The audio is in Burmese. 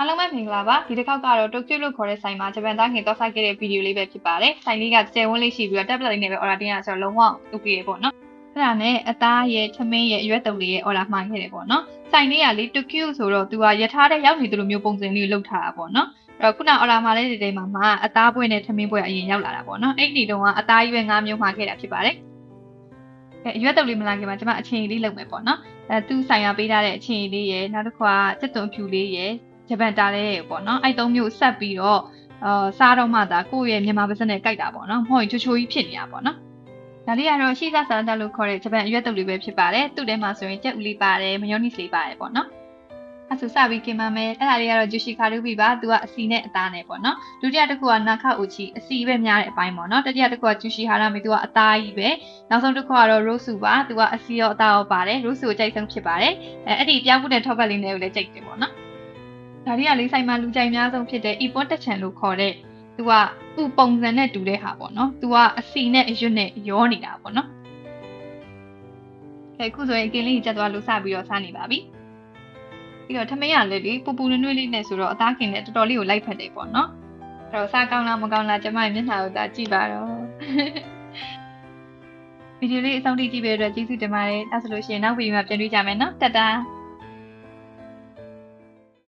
အားလုံးပဲမင်္ဂလာပါဒီတစ်ခေါက်ကတော့ Tokyo လို့ခေါ်တဲ့ဆိုင်မှာဂျပန်သားငင်တော့ဆိုင်ခဲ့တဲ့ဗီဒီယိုလေးပဲဖြစ်ပါတယ်ဆိုင်လေးကကျယ်ဝန်းလေးရှိပြီးတော့ tablet လေးနဲ့ပဲ order တင်ရဆိုတော့လုံးဝ okay ပေါ့နော်အဲ့ဒါနဲ့အသားရဲ့ထမင်းရဲ့အရွက်တုံလေးရဲ့ order မှာခဲ့တယ်ပေါ့နော်ဆိုင်လေးကလေ Tokyo ဆိုတော့သူကရထားတဲ့ရောက်နေသလိုမျိုးပုံစံလေးကိုလုပ်ထားတာပေါ့နော်အဲ့တော့ခုန order မှာလေးတွေထဲမှာမှအသားပွဲနဲ့ထမင်းပွဲအရင်ရောက်လာတာပေါ့နော်အဲ့ဒီတုန်းကအသားကြီးပဲ၅မျိုးမှာခဲ့တာဖြစ်ပါတယ်အဲအရွက်တုံလေးမလာခင်မှာကျွန်မအချင်းလေးလုပ်မယ်ပေါ့နော်အဲသူဆိုင်ရပေးထားတဲ့အချင်းလေးရဲ့နောက်တစ်ခါစက်သွန်ဖြူလေးရဲ့ ဂျပန်တားလေးပေါ့နော်အဲ့သုံးမျိုးဆက်ပြီးတော့အာစားတော့မှသာကိုယ့်ရဲ့မြန်မာပါစက်နဲ့ကြိုက်တာပေါ့နော်မဟုတ်ရင်ချိုချိုကြီးဖြစ်နေတာပေါ့နော်ဒါလေးကတော့ရှီဇာဆာတာလို့ခေါ်တဲ့ဂျပန်အရွက်တုပ်လေးပဲဖြစ်ပါတယ်သူ့ထဲမှာဆိုရင်ကြက်ဥလေးပါတယ်မယောနီစ်လေးပါတယ်ပေါ့နော်အဲ့ဆိုစပြီးกินပါမယ်အဲ့ဒါလေးကတော့ဂျူရှီခါရူဘီပါသူကအစီနဲ့အသားနဲ့ပေါ့နော်ဒုတိယတစ်ခုကနာခအိုချီအစီပဲများတဲ့အပိုင်းပေါ့နော်တတိယတစ်ခုကဂျူရှီဟာရာမီသူကအသားကြီးပဲနောက်ဆုံးတစ်ခုကတော့ရိုးဆူပါသူကအစီရောအသားရောပါတယ်ရိုးဆူကိုကြိုက်ဆုံးဖြစ်ပါတယ်အဲအဲ့ဒီပြောင်းဖို့တဲ့ထောက်ဘက်လေးနဲ့ကိုလည်းကြိုက်တယ်ပေါ့နော် ဒါတွေကလေးဆိုင်မှာလူကြိုက်များဆုံးဖြစ်တဲ့ e-port တက်ချန်လို့ခေါ်တဲ့သူကသူ့ပုံစံနဲ့တူတဲ့ဟာပေါ့နော်သူကအစီနဲ့အရွတ်နဲ့ရောနေတာပေါ့နော်အဲအခုဆိုရင်အကင်းလေးကြီးကျက်သွားလို့စပြီးတော့စားနေပါပြီပြီးတော့ထမင်းရလည်းလေပူပူနွေ့နွေ့လေးနဲ့ဆိုတော့အသားခင်နဲ့တော်တော်လေးကိုလိုက်ဖက်တယ်ပေါ့နော်အဲ့တော့စားကောင်းလားမကောင်းလားကျမရဲ့မျက်နှာကိုသာကြည့်ပါတော့ဗီဒီယိုလေးအဆုံးထိကြည့်ပေးတဲ့အတွက်ကျေးဇူးတင်ပါတယ်ဒါဆိုလို့ရှိရင်နောက်ဗီဒီယိုမှာပြန်တွေ့ကြမယ်နော်တတ်တာ